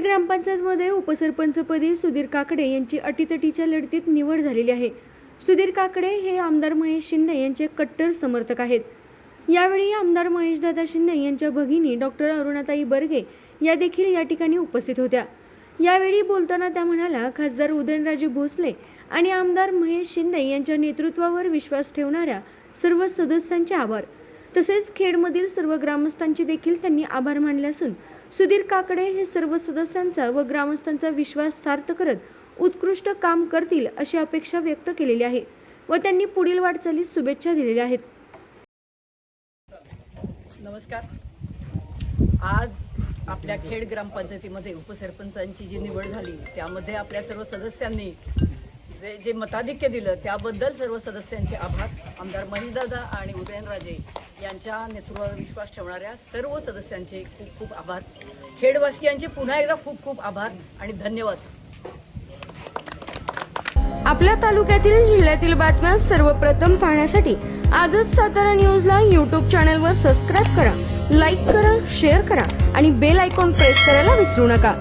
ग्रामपंचायतमध्ये उपसरपंचपदी सुधीर काकडे यांची अटीतटीच्या लढतीत निवड झालेली आहे. सुधीर काकडे हे आमदार महेश शिंदे यांचे कट्टर समर्थक आहेत. यावेळी आमदार महेशदादा शिंदे यांच्या भगिनी डॉक्टर अरुणाताई बर्गे या देखील या ठिकाणी उपस्थित होत्या. यावेळी बोलताना त्या म्हणाल्या खासदार उदयनराजे भोसले आणि आमदार महेश शिंदे यांच्या नेतृत्वावर विश्वास ठेवणाऱ्या सर्व सदस्यांचे आभार. तसेच खेडमधील सर्व ग्रामस्थांचे देखील त्यांनी आभार मानले असून सुधीर काकडे हे सर्व सदस्यांचा व ग्रामस्थांचा विश्वास सार्थ करत उत्कृष्ट काम करतील अशी अपेक्षा व्यक्त केलेली आहे व त्यांनी पुढील वाटचालीस शुभेच्छा दिलेल्या आहेत. नमस्कार. आज आपल्या खेड ग्रामपंचायतीमध्ये उपसरपंचांची जी निवड झाली त्यामध्ये आपल्या सर्व सदस्यांनी जे जे मताधिक्य दिलं त्याबद्दल सर्व सदस्यांचे आभार. आमदार महेशदादा आणि उदयनराजे यांच्या नेतृत्वावर विश्वास ठेवणाऱ्या सर्व सदस्यांचे खूप खूप आभार. खेडवासियांचे पुन्हा एकदा खूप खूप आभार आणि धन्यवाद. आपल्या तालुक्यातील जिल्ह्यातील बातम्या सर्वप्रथम पाहण्यासाठी आजच सातारा न्यूजला यूट्यूब चॅनलवर सबस्क्राईब करा लाईक करा शेअर करा आणि बेल आयकॉन प्रेस करायला विसरू नका.